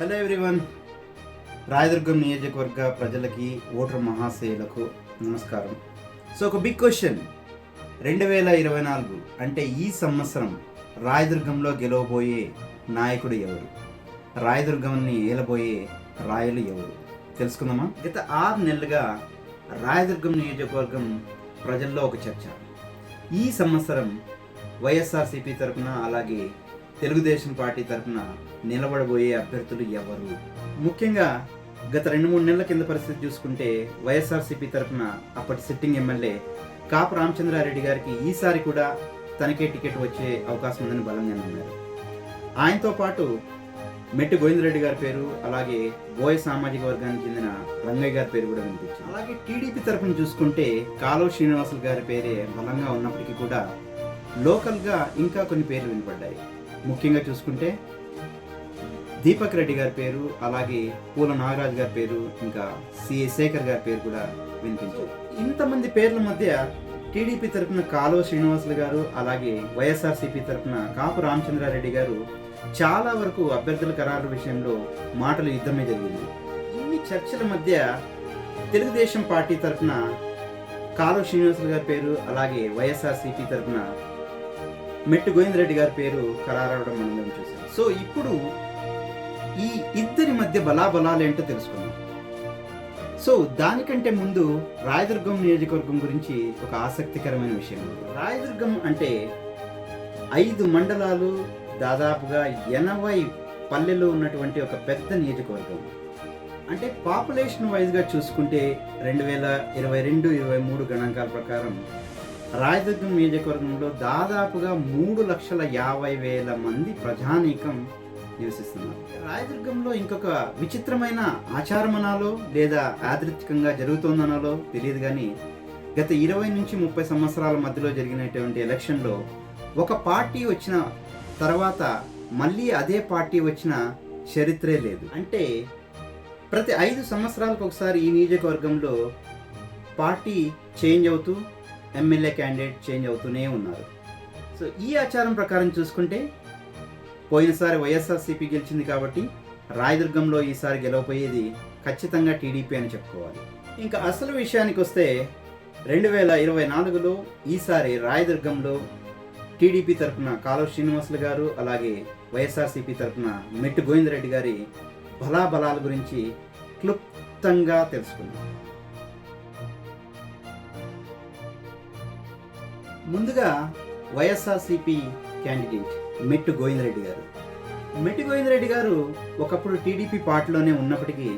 Hello everyone Rayadurgam నియోజకవర్గ ప్రజలకి voter మహాశయులకు నమస్కారం. సో ఒక బిగ్ క్వశ్చన్ రెండు వేల ఇరవై నాలుగు అంటే ఈ సంవత్సరం రాయదుర్గంలో గెలవబోయే నాయకుడు ఎవరు? రాయదుర్గంని ఏలబోయే రాయలు ఎవరు? తెలుసుకుందామా? గత ఆరు నెలలుగా రాయదుర్గం నియోజకవర్గం ప్రజల్లో ఒక చర్చ. ఈ సంవత్సరం వైఎస్ఆర్సీపీ తరఫున అలాగే తెలుగుదేశం పార్టీ తరఫున నిలబడబోయే అభ్యర్థులు ఎవరు? ముఖ్యంగా గత రెండు మూడు నెలల కింద పరిస్థితి చూసుకుంటే వైఎస్ఆర్సీపీ తరఫున అప్పటి సిట్టింగ్ ఎమ్మెల్యే కాపు రామచంద్రారెడ్డి గారికి ఈసారి కూడా తనకే టికెట్ వచ్చే అవకాశం ఉందని బలంగా నమ్మారు. ఆయనతో పాటు మెట్టు గోవిందరెడ్డి గారి పేరు అలాగే బోయ సామాజిక వర్గానికి చెందిన రంగయ్య గారి పేరు కూడా వినిపించింది. అలాగే టీడీపీ తరఫున చూసుకుంటే కాలువ శ్రీనివాసులు గారి పేరే బలంగా ఉన్నప్పటికీ కూడా లోకల్గా ఇంకా కొన్ని పేర్లు వినపడ్డాయి. ముఖ్యంగా చూసుకుంటే దీపక్ రెడ్డి గారి పేరు అలాగే పూల నాగరాజు గారి పేరు ఇంకా సిఏ శేఖర్ గారి పేరు కూడా వినిపించారు. ఇంతమంది పేర్ల మధ్య టీడీపీ తరఫున కాలువ శ్రీనివాసులు గారు అలాగే వైఎస్ఆర్సీపీ తరపున కాపు రామచంద్రారెడ్డి గారు చాలా వరకు అభ్యర్థుల ఖరారు విషయంలో మాటలు యుద్ధమే జరిగింది. ఇన్ని చర్చల మధ్య తెలుగుదేశం పార్టీ తరఫున కాలువ శ్రీనివాసులు గారి పేరు అలాగే వైఎస్ఆర్సీపీ తరఫున మెట్టు గోవిందరెడ్డి గారి పేరు ఖరారవడం మనం చూసాం. సో ఇప్పుడు ఈ ఇద్దరి మధ్య బలాబలాలు ఏంటో తెలుసుకుందాం. సో దానికంటే ముందు రాయదుర్గం నియోజకవర్గం గురించి ఒక ఆసక్తికరమైన విషయం. రాయదుర్గం అంటే ఐదు మండలాలు దాదాపుగా ఎనభై పల్లెలు ఉన్నటువంటి ఒక పెద్ద నియోజకవర్గం. అంటే పాపులేషన్ వైజ్గా చూసుకుంటే రెండు వేల ఇరవై రెండు ఇరవై మూడు గణాంకాల ప్రకారం రాయదుర్గం నియోజకవర్గంలో దాదాపుగా మూడు లక్షల యాభై వేల మంది ప్రజానీకం నివసిస్తున్నారు. రాయదుర్గంలో ఇంకొక విచిత్రమైన ఆచారమనాలో లేదా యాదృచ్ఛికంగా జరుగుతోందనాలో తెలియదు కానీ గత ఇరవై నుంచి ముప్పై సంవత్సరాల మధ్యలో జరిగినటువంటి ఎలక్షన్లో ఒక పార్టీ వచ్చిన తర్వాత మళ్ళీ అదే పార్టీ వచ్చిన చరిత్రే లేదు. అంటే ప్రతి ఐదు సంవత్సరాలకు ఒకసారి ఈ నియోజకవర్గంలో పార్టీ చేంజ్ అవుతూ ఎమ్మెల్యే క్యాండిడేట్ చేంజ్ అవుతూనే ఉన్నారు. సో ఈ ఆచారం ప్రకారం చూసుకుంటే పోయినసారి వైఎస్ఆర్సీపీ గెలిచింది కాబట్టి రాయదుర్గంలో ఈసారి గెలవపోయేది ఖచ్చితంగా టీడీపీ అని చెప్పుకోవాలి. ఇంకా అసలు విషయానికి వస్తే రెండు వేల ఇరవై నాలుగులో ఈసారి రాయదుర్గంలో టీడీపీ తరఫున కాలువ శ్రీనివాసులు గారు అలాగే వైఎస్ఆర్సీపీ తరఫున మెట్టు గోవిందరెడ్డి గారి బలాబలాల గురించి క్లుప్తంగా తెలుసుకుందాం. ముందుగా వైఎస్ఆర్సీపీ క్యాండిడేట్ మెట్టు గోవిందరెడ్డి గారు. మెట్టు గోవిందరెడ్డి గారు ఒకప్పుడు టీడీపీ పార్టీలోనే ఉన్నప్పటికీ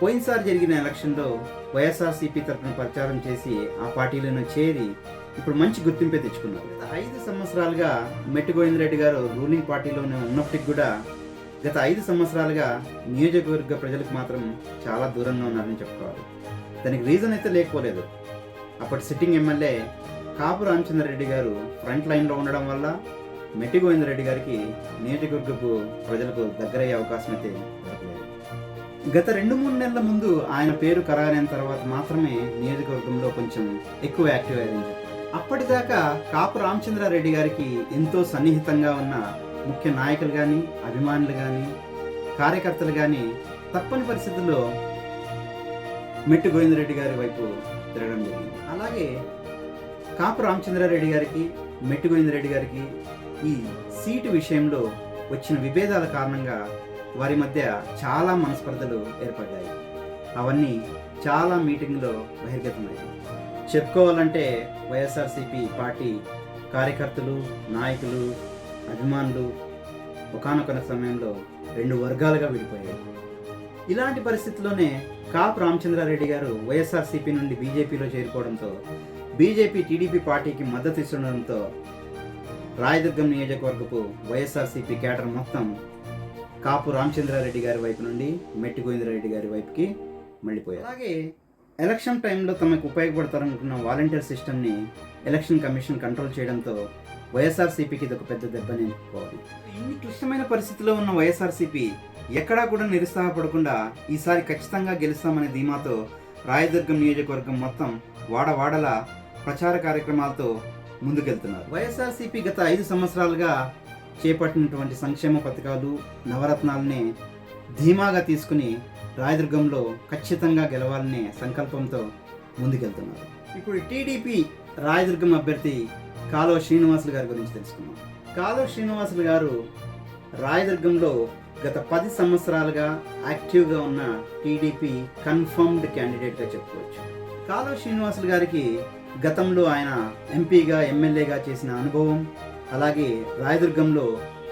పోయినసారి జరిగిన ఎలక్షన్లో వైఎస్ఆర్సీపీ తరఫున ప్రచారం చేసి ఆ పార్టీలోనే చేరి ఇప్పుడు మంచి గుర్తింపే తెచ్చుకున్నారు. గత ఐదు సంవత్సరాలుగా మెట్టు గోవిందరెడ్డి గారు రూలింగ్ పార్టీలోనే ఉన్నప్పటికీ కూడా గత ఐదు సంవత్సరాలుగా నియోజకవర్గ ప్రజలకు మాత్రం చాలా దూరంగా ఉన్నారని చెప్పుకోవాలి. దానికి రీజన్ అయితే లేకపోలేదు. అప్పటి సిట్టింగ్ ఎమ్మెల్యే కాపు రామచంద్రరెడ్డి గారు ఫ్రంట్ లైన్లో ఉండడం వల్ల మెట్టి గోవిందరెడ్డి గారికి నియోజకవర్గపు ప్రజలకు దగ్గరయ్యే అవకాశం అయితే దొరకలేదు. గత రెండు మూడు నెలల ముందు ఆయన పేరు ఖరారైన తర్వాత మాత్రమే నియోజకవర్గంలో కొంచెం ఎక్కువ యాక్టివ్ అయింది చెప్పారు. అప్పటిదాకా కాపు రామచంద్రారెడ్డి గారికి ఎంతో సన్నిహితంగా ఉన్న ముఖ్య నాయకులు కానీ అభిమానులు కానీ కార్యకర్తలు కానీ తప్పని పరిస్థితుల్లో మెట్టు గోవిందరెడ్డి గారి వైపు తిరగడం జరిగింది. అలాగే కాపు రామచంద్రారెడ్డి గారికి మెట్టు గోవిందరెడ్డి గారికి ఈ సీటు విషయంలో వచ్చిన విభేదాల కారణంగా వారి మధ్య చాలా మనస్పర్ధలు ఏర్పడ్డాయి. అవన్నీ చాలా మీటింగ్లో బహిర్గతమయ్యాయి చెప్పుకోవాలంటే వైఎస్ఆర్సీపీ పార్టీ కార్యకర్తలు నాయకులు అభిమానులు ఒకనొక సమయంలో రెండు వర్గాలుగా విడిపోయాయి. ఇలాంటి పరిస్థితుల్లోనే కాపు రామచంద్రారెడ్డి గారు వైఎస్ఆర్సీపీ నుండి బీజేపీలో చేరుకోవడంతో బీజేపీ టీడీపీ పార్టీకి మద్దతు ఇస్తుండడంతో రాయదుర్గం నియోజకవర్గపు వైఎస్ఆర్సీపీ కేటర్ మొత్తం కాపు రామచంద్రారెడ్డి గారి వైపు నుండి మెట్టి గోవిందరెడ్డి గారి వైపుకి మళ్ళీపోయారు. అలాగే ఎలక్షన్ టైంలో తమకు ఉపయోగపడతారనుకున్న వాలంటీర్ సిస్టమ్ని ఎలక్షన్ కమిషన్ కంట్రోల్ చేయడంతో వైఎస్ఆర్సీపీకి ఇది ఒక పెద్ద దెబ్బని చెప్పుకోవాలి ఇన్ని క్లిష్టమైన పరిస్థితిలో ఉన్న వైఎస్ఆర్సీపీ ఎక్కడా కూడా నిరుత్సాహపడకుండా ఈసారి ఖచ్చితంగా గెలుస్తామనే ధీమాతో రాయదుర్గం నియోజకవర్గం మొత్తం వాడవాడల ప్రచార కార్యక్రమాలతో ముందుకెళ్తున్నారు. వైఎస్ఆర్సీపీ గత ఐదు సంవత్సరాలుగా చేపట్టినటువంటి సంక్షేమ పథకాలు నవరత్నాలనే ధీమాగా తీసుకుని రాయదుర్గంలో ఖచ్చితంగా గెలవాలనే సంకల్పంతో ముందుకెళ్తున్నారు. ఇప్పుడు టీడీపీ రాయదుర్గం అభ్యర్థి కాలువ శ్రీనివాసులు గారి గురించి తెలుసుకుందాం. కాలువ శ్రీనివాసులు గారు రాయదుర్గంలో గత పది సంవత్సరాలుగా యాక్టివ్గా ఉన్న టీడీపీ కన్ఫర్మ్డ్ క్యాండిడేట్గా చెప్పుకోవచ్చు. కాలువ శ్రీనివాసులు గారికి గతంలో ఆయన ఎంపీగా ఎమ్మెల్యేగా చేసిన అనుభవం అలాగే రాయదుర్గంలో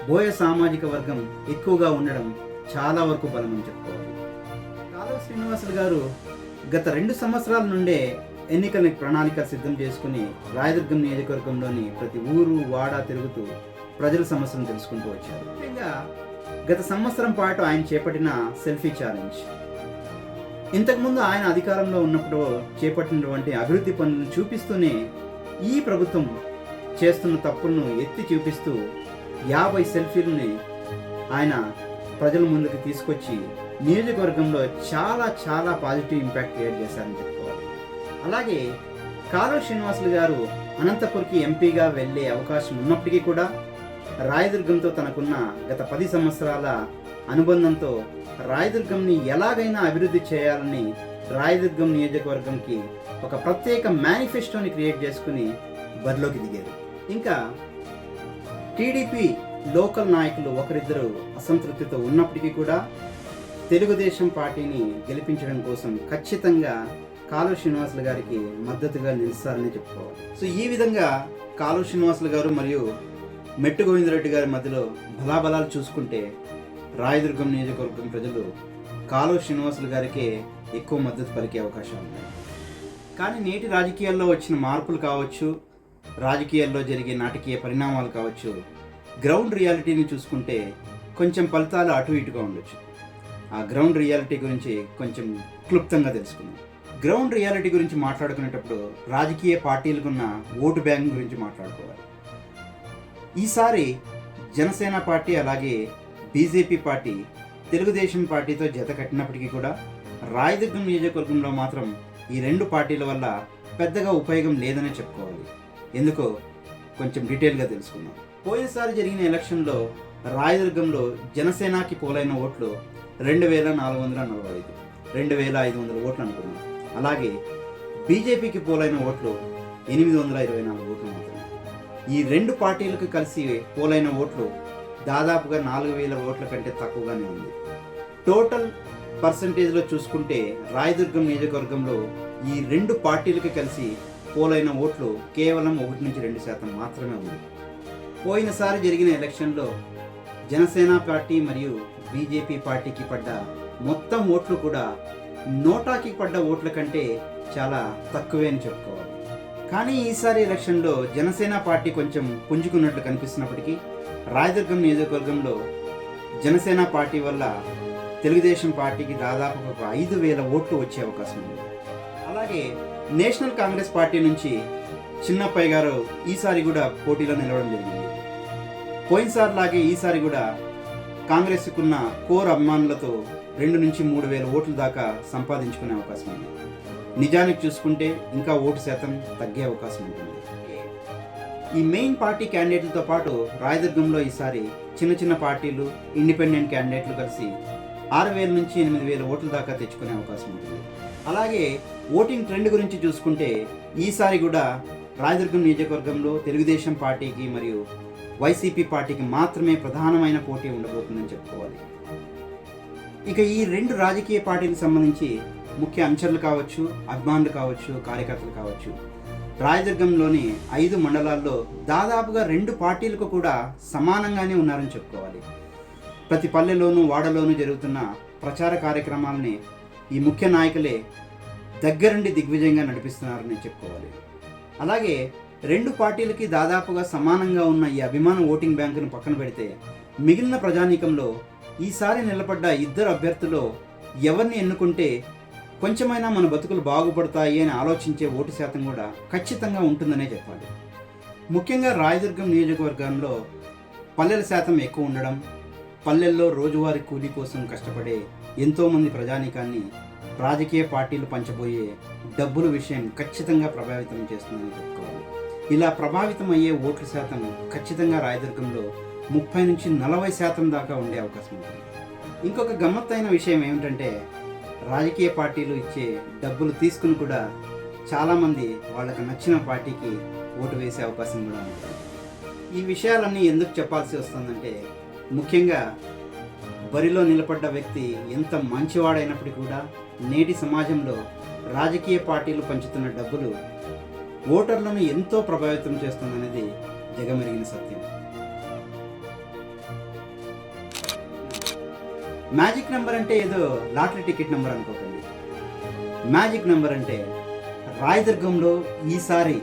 బోయ సామాజిక వర్గం ఎక్కువగా ఉండడం చాలా వరకు బలమని చెప్పుకోవాలి. కాలువ శ్రీనివాసులు గారు గత రెండు సంవత్సరాల నుండే ఎన్నికల ప్రణాళిక సిద్ధం చేసుకుని రాయదుర్గం నియోజకవర్గంలోని ప్రతి ఊరు వాడ తిరుగుతూ ప్రజల సమస్యలను తెలుసుకుంటూ వచ్చారు. ముఖ్యంగా గత సంవత్సరం పాటు ఆయన చేపట్టిన సెల్ఫీ ఛాలెంజ్. ఇంతకుముందు ఆయన అధికారంలో ఉన్నప్పుడు చేపట్టినటువంటి అభివృద్ధి పనులను చూపిస్తూనే ఈ ప్రభుత్వం చేస్తున్న తప్పులను ఎత్తి చూపిస్తూ యాభై సెల్ఫీలని ఆయన ప్రజల ముందుకు తీసుకొచ్చి నియోజకవర్గంలో చాలా చాలా పాజిటివ్ ఇంపాక్ట్ క్రియేట్ చేశారని చెప్పుకోవాలి. అలాగే కాలువ శ్రీనివాసులు గారు అనంతపూర్కి ఎంపీగా వెళ్ళే అవకాశం ఉన్నప్పటికీ కూడా రాయదుర్గంతో తనకున్న గత పది సంవత్సరాల అనుబంధంతో రాయదుర్గంని ఎలాగైనా అభివృద్ధి చేయాలని రాయదుర్గం నియోజకవర్గంకి ఒక ప్రత్యేక మేనిఫెస్టోని క్రియేట్ చేసుకుని బరిలోకి దిగారు. ఇంకా టీడీపీ లోకల్ నాయకులు ఒకరిద్దరు అసంతృప్తితో ఉన్నప్పటికీ కూడా తెలుగుదేశం పార్టీని గెలిపించడం కోసం ఖచ్చితంగా కాలువ శ్రీనివాసులు గారికి మద్దతుగా నిలుస్తారని చెప్పుకోవాలి. సో ఈ విధంగా కాలువ శ్రీనివాసులు గారు మరియు మెట్టు గోవిందరెడ్డి గారి మధ్యలో బలాబలాలు చూసుకుంటే రాయదుర్గం నియోజకవర్గం ప్రజలు కాలు శ్రీనివాసులు గారికే ఎక్కువ మద్దతు పలికే అవకాశాలు ఉన్నాయి. కానీ నేటి రాజకీయాల్లో వచ్చిన మార్పులు కావచ్చు రాజకీయాల్లో జరిగే నాటకీయ పరిణామాలు కావచ్చు గ్రౌండ్ రియాలిటీని చూసుకుంటే కొంచెం ఫలితాలు అటు ఇటుగా ఉండొచ్చు. ఆ గ్రౌండ్ రియాలిటీ గురించి కొంచెం క్లుప్తంగా తెలుసుకుందాం. గ్రౌండ్ రియాలిటీ గురించి మాట్లాడుకునేటప్పుడు రాజకీయ పార్టీలకున్న ఓటు బ్యాంక్ గురించి మాట్లాడుకోవాలి. ఈసారి జనసేన పార్టీ అలాగే బీజేపీ పార్టీ తెలుగుదేశం పార్టీతో జత కట్టినప్పటికీ కూడా రాయదుర్గం నియోజకవర్గంలో మాత్రం ఈ రెండు పార్టీల వల్ల పెద్దగా ఉపయోగం లేదనే చెప్పుకోవాలి. ఎందుకో కొంచెం డీటెయిల్గా తెలుసుకుందాం. పోయినసారి జరిగిన ఎలక్షన్లో రాయదుర్గంలో జనసేనకి పోలైన ఓట్లు రెండు వేల నాలుగు వందల నలభై ఐదు రెండు వేల ఐదు వందల ఓట్లు అనుకున్నాం. అలాగే బీజేపీకి పోలైన ఓట్లు ఎనిమిది వందల ఇరవై నాలుగు ఓట్లు మాత్రమే. ఈ రెండు పార్టీలకు కలిసి పోలైన ఓట్లు దాదాపుగా నాలుగు వేల ఓట్ల కంటే తక్కువగానే ఉంది. టోటల్ పర్సంటేజ్లో చూసుకుంటే రాయదుర్గం నియోజకవర్గంలో ఈ రెండు పార్టీలకు కలిసి పోలైన ఓట్లు కేవలం ఒకటి నుంచి రెండు శాతం మాత్రమే ఉంది. పోయినసారి జరిగిన ఎలక్షన్లో జనసేన పార్టీ మరియు బీజేపీ పార్టీకి పడ్డ మొత్తం ఓట్లు కూడా నోటాకి పడ్డ ఓట్ల కంటే చాలా తక్కువే అని చెప్పుకోవాలి. కానీ ఈసారి ఎలక్షన్లో జనసేన పార్టీ కొంచెం పుంజుకున్నట్లు కనిపిస్తున్నప్పటికీ రాయదుర్గం నియోజకవర్గంలో జనసేన పార్టీ వల్ల తెలుగుదేశం పార్టీకి దాదాపు ఒక ఐదు వేల ఓట్లు వచ్చే అవకాశం ఉంది. అలాగే నేషనల్ కాంగ్రెస్ పార్టీ నుంచి చిన్నప్పయ్య గారు ఈసారి కూడా పోటీలో నిలవడం జరిగింది. పోయినసారి లాగే ఈసారి కూడా కాంగ్రెస్కున్న కోర్ అభిమానులతో రెండు నుంచి మూడు వేల ఓట్ల దాకా సంపాదించుకునే అవకాశం ఉంది. నిజానికి చూసుకుంటే ఇంకా ఓటు శాతం తగ్గే అవకాశం ఉంటుంది. ఈ మెయిన్ పార్టీ క్యాండిడేట్లతో పాటు రాయదుర్గంలో ఈసారి చిన్న చిన్న పార్టీలు ఇండిపెండెంట్ క్యాండిడేట్లు కలిసి ఆరు వేల నుంచి ఎనిమిది వేల ఓట్ల దాకా తెచ్చుకునే అవకాశం ఉంటుంది. అలాగే ఓటింగ్ ట్రెండ్ గురించి చూసుకుంటే ఈసారి కూడా రాయదుర్గం నియోజకవర్గంలో తెలుగుదేశం పార్టీకి మరియు వైసీపీ పార్టీకి మాత్రమే ప్రధానమైన పోటీ ఉండబోతుందని చెప్పుకోవాలి. ఇక ఈ రెండు రాజకీయ పార్టీలకు సంబంధించి ముఖ్య అంచర్లు కావచ్చు అభిమానులు కావచ్చు కార్యకర్తలు కావచ్చు రాయదుర్గంలోని ఐదు మండలాల్లో దాదాపుగా రెండు పార్టీలకు కూడా సమానంగానే ఉన్నారని చెప్పుకోవాలి. ప్రతి పల్లెలోనూ వాడలోనూ జరుగుతున్న ప్రచార కార్యక్రమాలని ఈ ముఖ్య నాయకులే దగ్గరుండి దిగ్విజయంగా నడిపిస్తున్నారని చెప్పుకోవాలి. అలాగే రెండు పార్టీలకి దాదాపుగా సమానంగా ఉన్న ఈ అభిమాన ఓటింగ్ బ్యాంకును పక్కన పెడితే మిగిలిన ప్రజానీకంలో ఈసారి నిలబడ్డ ఇద్దరు అభ్యర్థులు ఎవరిని ఎన్నుకుంటే కొంచెమైనా మన బతుకులు బాగుపడతాయి అని ఆలోచించే ఓటు శాతం కూడా ఖచ్చితంగా ఉంటుందనే చెప్పాలి. ముఖ్యంగా రాయదుర్గం నియోజకవర్గంలో పల్లెల శాతం ఎక్కువ ఉండడం పల్లెల్లో రోజువారీ కూలీ కోసం కష్టపడే ఎంతోమంది ప్రజానీకాన్ని రాజకీయ పార్టీలు పంచబోయే డబ్బుల విషయం ఖచ్చితంగా ప్రభావితం చేస్తుందని చెప్పుకోవాలి. ఇలా ప్రభావితం అయ్యే ఓట్ల శాతం ఖచ్చితంగా రాయదుర్గంలో ముప్పై నుంచి నలభై శాతం దాకా ఉండే అవకాశం ఉంటుంది. ఇంకొక గమ్మత్తైన విషయం ఏమిటంటే రాజకీయ పార్టీలు ఇచ్చే డబ్బులు తీసుకుని కూడా చాలామంది వాళ్ళకి నచ్చిన పార్టీకి ఓటు వేసే అవకాశం కూడా ఉంది. ఈ విషయాలన్నీ ఎందుకు చెప్పాల్సి వస్తుందంటే ముఖ్యంగా బరిలో నిలబడ్డ వ్యక్తి ఎంత మంచివాడైనప్పటికీ కూడా నేటి సమాజంలో రాజకీయ పార్టీలు పంచుతున్న డబ్బులు ఓటర్లను ఎంతో ప్రభావితం చేస్తుందనేది జగమెరిగిన సత్యం. మ్యాజిక్ నెంబర్ అంటే ఏదో లాటరీ టికెట్ నెంబర్ అనుకోకండి. మ్యాజిక్ నెంబర్ అంటే రాయదుర్గంలో ఈసారి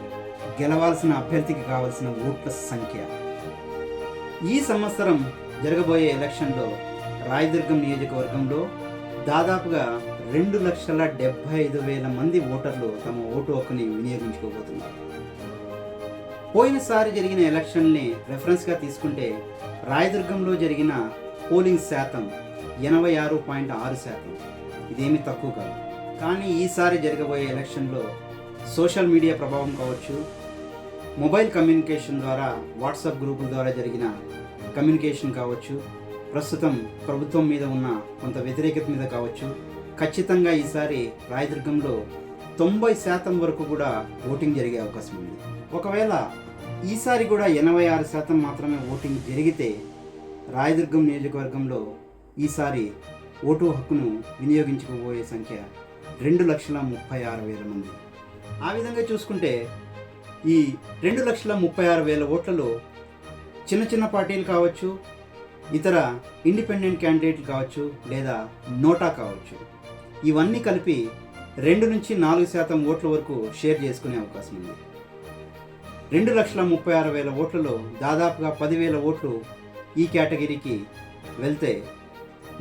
గెలవాల్సిన అభ్యర్థికి కావాల్సిన ఓట్ల సంఖ్య. ఈ సంవత్సరం జరగబోయే ఎలక్షన్లో రాయదుర్గం నియోజకవర్గంలో దాదాపుగా రెండు లక్షల డెబ్బై ఐదు వేల మంది ఓటర్లు తమ ఓటు హక్కుని వినియోగించుకోబోతున్నారు. పోయినసారి జరిగిన ఎలక్షన్ని రెఫరెన్స్గా తీసుకుంటే రాయదుర్గంలో జరిగిన పోలింగ్ శాతం ఎనభై ఆరు పాయింట్ ఆరు శాతం. ఇదేమీ తక్కువ కాదు. కానీ ఈసారి జరగబోయే ఎలక్షన్లో సోషల్ మీడియా ప్రభావం కావచ్చు మొబైల్ కమ్యూనికేషన్ ద్వారా వాట్సాప్ గ్రూపుల ద్వారా జరిగిన కమ్యూనికేషన్ కావచ్చు ప్రస్తుతం ప్రభుత్వం మీద ఉన్న కొంత వ్యతిరేకత మీద కావచ్చు ఖచ్చితంగా ఈసారి రాయదుర్గంలో తొంభై శాతం వరకు కూడా ఓటింగ్ జరిగే అవకాశం ఉంది. ఒకవేళ ఈసారి కూడా ఎనభై ఆరు శాతం మాత్రమే ఓటింగ్ జరిగితే రాయదుర్గం నియోజకవర్గంలో ఈసారి ఓటు హక్కును వినియోగించుకోబోయే సంఖ్య రెండు లక్షల ముప్పై ఆరు వేల మంది. ఆ విధంగా చూసుకుంటే ఈ రెండు లక్షల ముప్పై ఆరు వేల ఓట్లలో చిన్న చిన్న పార్టీలు కావచ్చు ఇతర ఇండిపెండెంట్ క్యాండిడేట్లు కావచ్చు లేదా నోటా కావచ్చు. ఇవన్నీ కలిపి రెండు నుంచి నాలుగు శాతం ఓట్ల వరకు షేర్ చేసుకునే అవకాశం ఉంది. రెండు లక్షల ముప్పై ఆరు వేల ఓట్లలో దాదాపుగా పదివేల ఓట్లు ఈ కేటగిరీకి వెళ్తే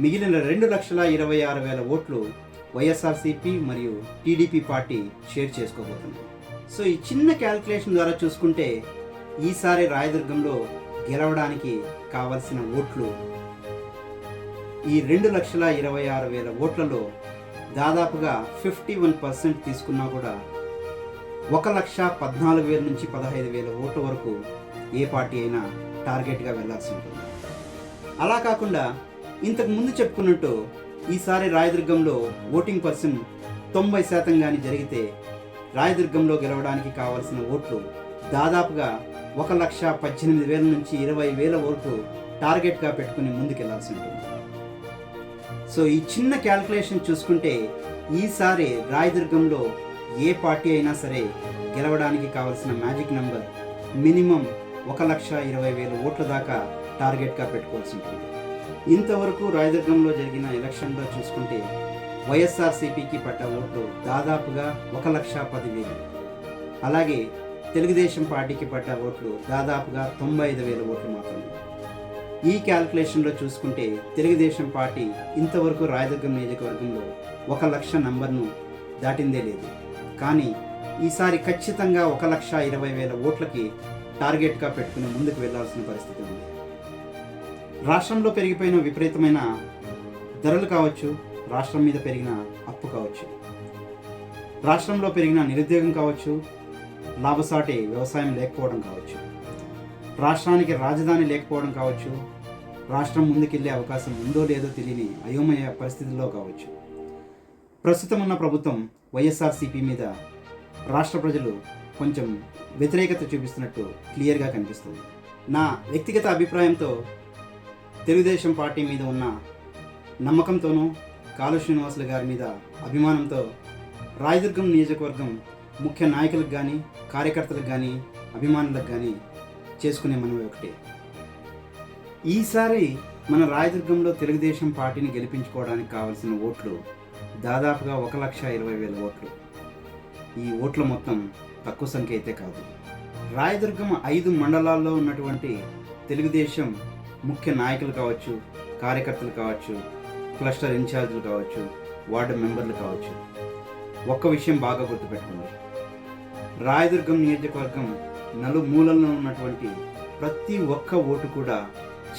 మిగిలిన రెండు లక్షల ఇరవై ఆరు వేల ఓట్లు వైఎస్ఆర్సీపీ మరియు టీడీపీ పార్టీ షేర్ చేసుకోబోతుంది. సో ఈ చిన్న క్యాల్కులేషన్ ద్వారా చూసుకుంటే ఈసారి రాయదుర్గంలో గెలవడానికి కావలసిన ఓట్లు ఈ రెండు లక్షల ఇరవై ఆరు వేల ఓట్లలో దాదాపుగా ఫిఫ్టీ వన్ పర్సెంట్ తీసుకున్నా కూడా ఒక లక్ష పద్నాలుగు వేల నుంచి పదహైదు వేల ఓట్ల వరకు ఏ పార్టీ అయినా టార్గెట్గా వెళ్ళాల్సి ఉంటుంది. అలా కాకుండా ఇంతకు ముందు చెప్పుకున్నట్టు ఈసారి రాయదుర్గంలో ఓటింగ్ పర్సన్ తొంభై శాతం కానీ జరిగితే రాయదుర్గంలో గెలవడానికి కావాల్సిన ఓట్లు దాదాపుగా ఒక లక్ష పద్దెనిమిది వేల నుంచి ఇరవై వేల ఓట్లు టార్గెట్గా పెట్టుకుని ముందుకెళ్ళాల్సి ఉంటుంది. సో ఈ చిన్న క్యాల్కులేషన్ చూసుకుంటే ఈసారి రాయదుర్గంలో ఏ పార్టీ అయినా సరే గెలవడానికి కావలసిన మ్యాజిక్ నెంబర్ మినిమం ఒక లక్ష ఇరవై వేల ఓట్ల దాకా టార్గెట్గా పెట్టుకోవాల్సి ఉంటుంది. ఇంతవరకు రాయదుర్గంలో జరిగిన ఎలక్షన్లో చూసుకుంటే వైఎస్ఆర్సీపీకి పడ్డ ఓట్లు దాదాపుగా ఒక లక్ష పదివేలు. అలాగే తెలుగుదేశం పార్టీకి పడ్డ ఓట్లు దాదాపుగా తొంభై ఐదు వేల ఓట్లు మాత్రమే. ఈ క్యాల్కులేషన్లో చూసుకుంటే తెలుగుదేశం పార్టీ ఇంతవరకు రాయదుర్గం నియోజకవర్గంలో ఒక లక్ష నంబర్ను దాటిందే లేదు. కానీ ఈసారి ఖచ్చితంగా ఒక లక్ష ఇరవై వేల ఓట్లకి టార్గెట్గా పెట్టుకుని ముందుకు వెళ్ళాల్సిన పరిస్థితి ఉంది. రాష్ట్రంలో పెరిగిపోయిన విపరీతమైన ధరలు కావచ్చు రాష్ట్రం మీద పెరిగిన అప్పు కావచ్చు రాష్ట్రంలో పెరిగిన నిరుద్యోగం కావచ్చు లాభసాటి వ్యవసాయం లేకపోవడం కావచ్చు రాష్ట్రానికి రాజధాని లేకపోవడం కావచ్చు రాష్ట్రం ముందుకెళ్ళే అవకాశం ఉందో లేదో తెలియని అయోమయ పరిస్థితుల్లో కావచ్చు. ప్రస్తుతం ఉన్న ప్రభుత్వం వైఎస్ఆర్సీపీ మీద రాష్ట్ర ప్రజలు కొంచెం వ్యతిరేకత చూపిస్తున్నట్టు క్లియర్గా కనిపిస్తుంది. నా వ్యక్తిగత అభిప్రాయంతో తెలుగుదేశం పార్టీ మీద ఉన్న నమ్మకంతోనూ కాలు శ్రీనివాసుల గారి మీద అభిమానంతో రాయదుర్గం నియోజకవర్గం ముఖ్య నాయకులకు కానీ కార్యకర్తలకు కానీ అభిమానులకు కానీ చేసుకునే మనవి ఒకటి. ఈసారి మన రాయదుర్గంలో తెలుగుదేశం పార్టీని గెలిపించుకోవడానికి కావాల్సిన ఓట్లు దాదాపుగా ఒక లక్ష ఇరవై వేల ఓట్లు. ఈ ఓట్ల మొత్తం తక్కువ సంఖ్య అయితే కాదు. రాయదుర్గం ఐదు మండలాల్లో ఉన్నటువంటి తెలుగుదేశం ముఖ్య నాయకులు కావచ్చు కార్యకర్తలు కావచ్చు క్లస్టర్ ఇన్ఛార్జీలు కావచ్చు వార్డు మెంబర్లు కావచ్చు. ఒక్క విషయం బాగా గుర్తుపెట్టుకోండి. రాయదుర్గం నియోజకవర్గం నలుమూలల్లో ఉన్నటువంటి ప్రతి ఒక్క ఓటు కూడా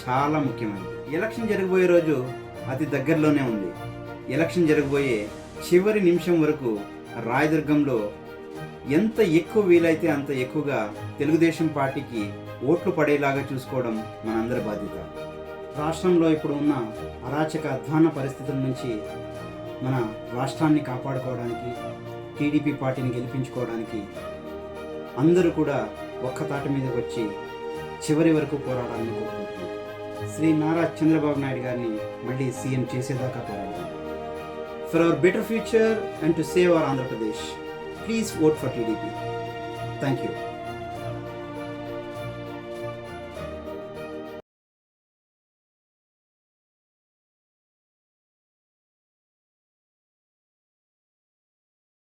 చాలా ముఖ్యమైనది. ఎలక్షన్ జరగబోయే రోజు అతి దగ్గరలోనే ఉంది. ఎలక్షన్ జరగబోయే చివరి నిమిషం వరకు రాయదుర్గంలో ఎంత ఎక్కువ వీలైతే అంత ఎక్కువగా తెలుగుదేశం పార్టీకి ఓట్లు పడేలాగా చూసుకోవడం మనందరి బాధ్యత. రాష్ట్రంలో ఇప్పుడు ఉన్న అరాచక అధ్వాన పరిస్థితుల నుంచి మన రాష్ట్రాన్ని కాపాడుకోవడానికి టీడీపీ పార్టీని గెలిపించుకోవడానికి అందరూ కూడా ఒక్క తాటి మీదకి వచ్చి చివరి వరకు పోరాడాలని కోరుకుంటున్నాం. శ్రీ నారా చంద్రబాబు నాయుడు గారిని మళ్ళీ సీఎం చేసేదాకా పోరాడదాం. For our better future and to save our Andhra Pradesh please vote for TDP thank you